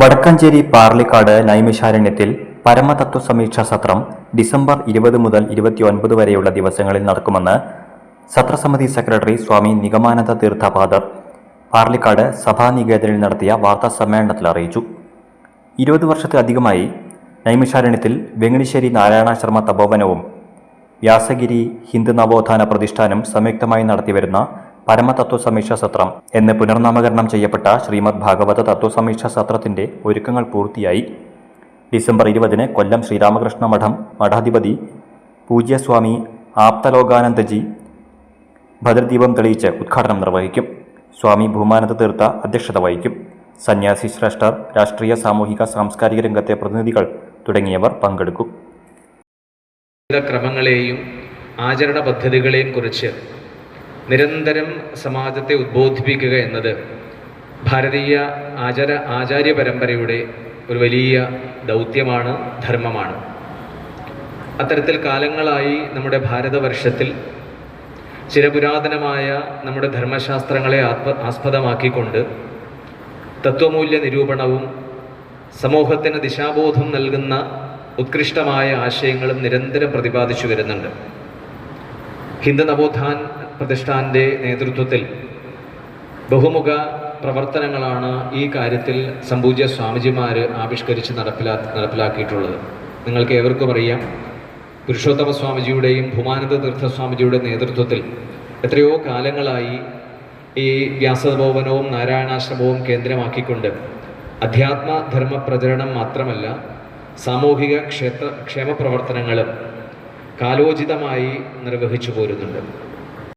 വടക്കഞ്ചേരി പാർലിക്കാട് നൈമിഷാരണ്യത്തിൽ പരമതത്വ സമീക്ഷാ സത്രം ഡിസംബർ ഇരുപത് മുതൽ ഇരുപത്തിയൊൻപത് വരെയുള്ള ദിവസങ്ങളിൽ നടക്കുമെന്ന് സത്രസമിതി സെക്രട്ടറി സ്വാമി നിഗമാനന്ദ തീർത്ഥപാദർ പാർലിക്കാട് സഭാനികേതനിൽ നടത്തിയ വാർത്താ സമ്മേളനത്തിൽ അറിയിച്ചു. ഇരുപത് വർഷത്തിലധികമായി നൈമിഷാരണ്യത്തിൽ വെങ്ങണിശ്ശേരി നാരായണാശ്രമ തപോവനവും വ്യാസഗിരി ഹിന്ദു നവോത്ഥാന പ്രതിഷ്ഠാനം സംയുക്തമായി നടത്തിവരുന്ന പരമതത്വ സമീക്ഷാ സത്രം എന്ന് പുനർനാമകരണം ചെയ്യപ്പെട്ട ശ്രീമദ് ഭാഗവത തത്വ സമീക്ഷ സത്രത്തിന്റെ ഒരുക്കങ്ങൾ പൂർത്തിയായി. ഡിസംബർ ഇരുപതിന് കൊല്ലം ശ്രീരാമകൃഷ്ണ മഠം മഠാധിപതി പൂജ്യസ്വാമി ആപ്തലോകാനന്ദജി ഭദ്രദീപം തെളിയിച്ച് ഉദ്ഘാടനം നിർവഹിക്കും. സ്വാമി ഭൂമാനന്ദ തീർത്ഥ അധ്യക്ഷത വഹിക്കും. സന്യാസി ശ്രേഷ്ഠർ രാഷ്ട്രീയ സാമൂഹിക സാംസ്കാരിക രംഗത്തെ പ്രതിനിധികൾ തുടങ്ങിയവർ പങ്കെടുക്കും. ക്രമങ്ങളെയും ആചരണ പദ്ധതികളെയും കുറിച്ച് നിരന്തരം സമാജത്തെ ഉദ്ബോധിപ്പിക്കുക എന്നത് ഭാരതീയ ആചാര ആചാര്യ പരമ്പരയുടെ ഒരു വലിയ ദൗത്യമാണ് ധർമ്മമാണ്. അത്തരത്തിൽ കാലങ്ങളായി നമ്മുടെ ഭാരതവർഷത്തിൽ ചിരപുരാതനമായ നമ്മുടെ ധർമ്മശാസ്ത്രങ്ങളെ ആത്മ ആസ്പദമാക്കിക്കൊണ്ട് തത്വമൂല്യ നിരൂപണവും സമൂഹത്തിന് ദിശാബോധം നൽകുന്ന ഉത്കൃഷ്ടമായ ആശയങ്ങളും നിരന്തരം പ്രതിപാദിച്ചു വരുന്നുണ്ട്. ഹിന്ദു നവോത്ഥാൻ പ്രതിഷ്ഠാന്റെ നേതൃത്വത്തിൽ ബഹുമുഖ പ്രവർത്തനങ്ങളാണ് ഈ കാര്യത്തിൽ സംപൂജ്യ സ്വാമിജിമാർ ആവിഷ്കരിച്ച് നടപ്പിലാ നടപ്പിലാക്കിയിട്ടുള്ളത്. നിങ്ങൾക്ക് ഏവർക്കും അറിയാം പുരുഷോത്തമ സ്വാമിജിയുടെയും ഭൂമാനന്ദ തീർത്ഥ സ്വാമിജിയുടെ നേതൃത്വത്തിൽ എത്രയോ കാലങ്ങളായി ഈ വ്യാസഭവനവും നാരായണാശ്രമവും കേന്ദ്രമാക്കിക്കൊണ്ട് അധ്യാത്മ ധർമ്മ പ്രചരണം മാത്രമല്ല സാമൂഹിക ക്ഷേത്ര ക്ഷേമ പ്രവർത്തനങ്ങളും കാലോചിതമായി നിർവഹിച്ചു പോരുന്നുണ്ട്.